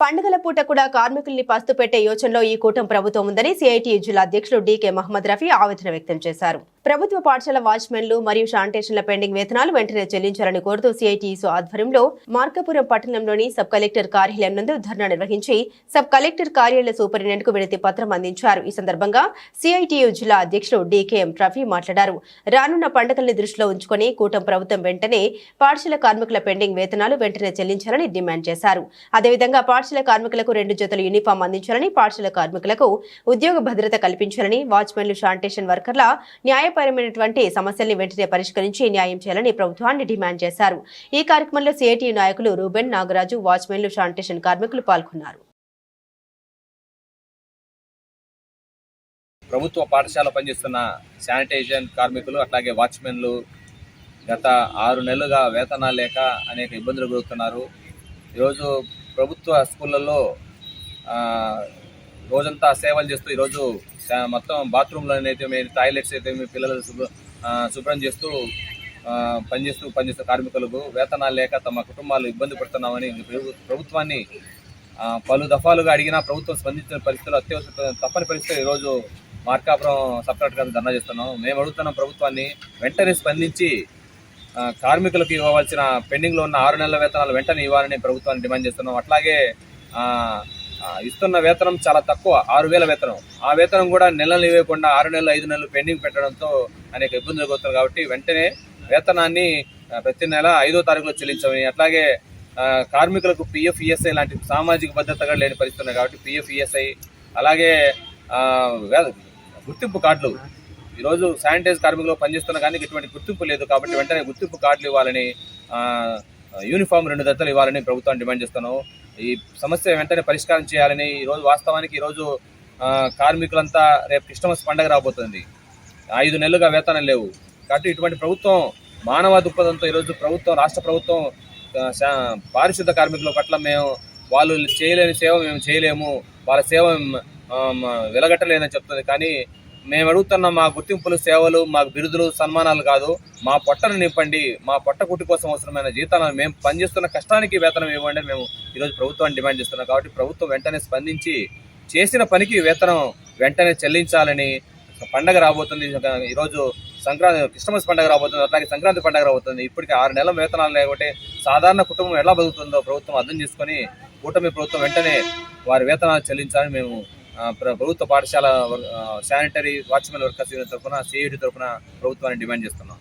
పండుగల పూట కూడా కార్మికుల్ని పస్తు పెట్టే యోచనలో ఈ కూటమి ప్రభుత్వం ఉందని సిఐటి జిల్లా అధ్యక్షుడు డీకే మహమ్మద్ రఫీ ఆవేదన వ్యక్తం చేశారు. ప్రభుత్వ పాఠశాల వాచ్మెన్లు మరియు శానిటేషన్ల పెండింగ్ వేతనాలు వెంటనే చెల్లించాలని కోరుతూ సిఐటియుసు ఆధ్వర్యంలో మార్కాపురం పట్టణంలోని సబ్ కలెక్టర్ కార్యాలయం నందు ధర్నా నిర్వహించి సబ్ కలెక్టర్ కార్యాలయ సూపరింటెండెంట్కు వినతి పత్రం అందించారు. ఈ సందర్భంగా సిఐటియు జిల్లా అధ్యక్షుడు డీకేఎం రఫీ మాట్లాడారు. రానున్న పండుగల్ని దృష్టిలో ఉంచుకొని కూటమి ప్రభుత్వం వెంటనే పాఠశాల కార్మికుల పెండింగ్ వేతనాలు వెంటనే చెల్లించాలని డిమాండ్ చేశారు. అదేవిధంగా పాఠశాల కార్మికులకు రెండు జతల యూనిఫామ్ అందించాలని పాఠశాల కార్మికులకు ఉద్యోగ భద్రత కల్పించాలని వాచ్మెన్లు శానిటేషన్ వర్కర్ల న్యాయ న్యాయపరమైనటువంటి సమస్యల్ని వెంటనే పరిష్కరించి న్యాయం చేయాలని ప్రభుత్వాన్ని డిమాండ్ చేశారు. ఈ కార్యక్రమంలో సిఐటి నాయకులు రూబెన్ నాగరాజు వాచ్మెన్లు శానిటేషన్ కార్మికులు పాల్గొన్నారు. ప్రభుత్వ పాఠశాల పనిచేస్తున్న శానిటైజేషన్ కార్మికులు అట్లాగే వాచ్మెన్లు గత ఆరు నెలలుగా వేతనాలు లేక అనేక ఇబ్బందులు ఎదుర్కొన్నారు ఈరోజు ప్రభుత్వ స్కూళ్ళల్లో రోజంతా సేవలు చేస్తూ ఈరోజు మొత్తం బాత్రూంలోనైతే అయితే మీ టాయిలెట్స్ అయితే మీ పిల్లలు శుభ్ర- శుభ్రం చేస్తూ పనిచేస్తూ పనిచేస్తూ కార్మికులకు వేతనాలు లేక తమ కుటుంబాలు ఇబ్బంది పడుతున్నామని ప్రభుత్వాన్ని పలు దఫాలుగా అడిగినా ప్రభుత్వం స్పందించిన పరిస్థితులు అత్యవసర తప్పని పరిస్థితులు ఈరోజు మార్కాపురం సపరేట్గా ధర్నా చేస్తున్నాం. మేము అడుగుతున్నాం ప్రభుత్వాన్ని వెంటనే స్పందించి కార్మికులకు ఇవ్వవలసిన పెండింగ్లో ఉన్న ఆరు నెలల వేతనాలు వెంటనే ఇవ్వాలని ప్రభుత్వాన్ని డిమాండ్ చేస్తున్నాం. అట్లాగే ఇస్తున్న వేతనం చాలా తక్కువ ఆరు వేల వేతనం. ఆ వేతనం కూడా నెలలు ఇవ్వకుండా ఆరు నెలలు ఐదు నెలలు పెండింగ్ పెట్టడంతో అనేక ఇబ్బందులు ఎదుర్కొన్నారు కాబట్టి వెంటనే వేతనాన్ని ప్రతి నెల ఐదో తారీఖులో చెల్లించమని అట్లాగే కార్మికులకు పిఎఫ్ ఈఎస్ఐ లాంటి సామాజిక భద్రతగా లేని పరిస్థితి ఉన్నాయి కాబట్టి పిఎఫ్ ఈఎస్ఐ అలాగే గుర్తింపు కార్డులు. ఈరోజు శానిటైజ్ కార్మికులు పనిచేస్తున్న కానీ ఇటువంటి గుర్తింపు లేదు కాబట్టి వెంటనే గుర్తింపు కార్డులు ఇవ్వాలని యూనిఫామ్ రెండు దత్తలు ఇవ్వాలని ప్రభుత్వాన్ని డిమాండ్ చేస్తున్నాం ఈ సమస్య వెంటనే పరిష్కారం చేయాలని ఈరోజు వాస్తవానికి ఈరోజు కార్మికులంతా రేపు క్రిస్టమస్ పండగ రాబోతుంది. ఐదు నెలలుగా వేతనం లేవు. కాబట్టి ఇటువంటి ప్రభుత్వం మానవ దృక్పథంతో ఈరోజు ప్రభుత్వం రాష్ట్ర ప్రభుత్వం పారిశుద్ధ కార్మికుల పట్ల మేము వాళ్ళు చేయలేని సేవ మేము చేయలేము. వాళ్ళ సేవ వెలగట్టలేదని చెప్తుంది. కానీ మేము అడుగుతున్న మా గుర్తింపులు సేవలు మాకు బిరుదులు సన్మానాలు కాదు మా పొట్టను నింపండి మా పొట్ట కుట్టి కోసం అవసరమైన జీతాలను మేము పనిచేస్తున్న కష్టానికి వేతనం ఇవ్వండి మేము ఈరోజు ప్రభుత్వాన్ని డిమాండ్ చేస్తున్నాం. కాబట్టి ప్రభుత్వం వెంటనే స్పందించి చేసిన పనికి వేతనం వెంటనే చెల్లించాలని పండగ రాబోతుంది. ఈరోజు సంక్రాంతి క్రిస్టమస్ పండగ రాబోతుంది. అట్లాగే సంక్రాంతి పండగ రాబోతుంది. ఇప్పటికి ఆరు నెలల వేతనాలు లేకపోతే సాధారణ కుటుంబం ఎలా బతుకుతుందో ప్రభుత్వం అర్థం చేసుకొని కూటమి ప్రభుత్వం వెంటనే వారి వేతనాలు చెల్లించాలని మేము ప్రభుత్వ పాఠశాల శానిటరీ వాచ్మెన్ వర్కర్స్ యూనియన్ తరఫున సిఐటి తరఫున ప్రభుత్వాన్ని డిమాండ్ చేస్తున్నాం.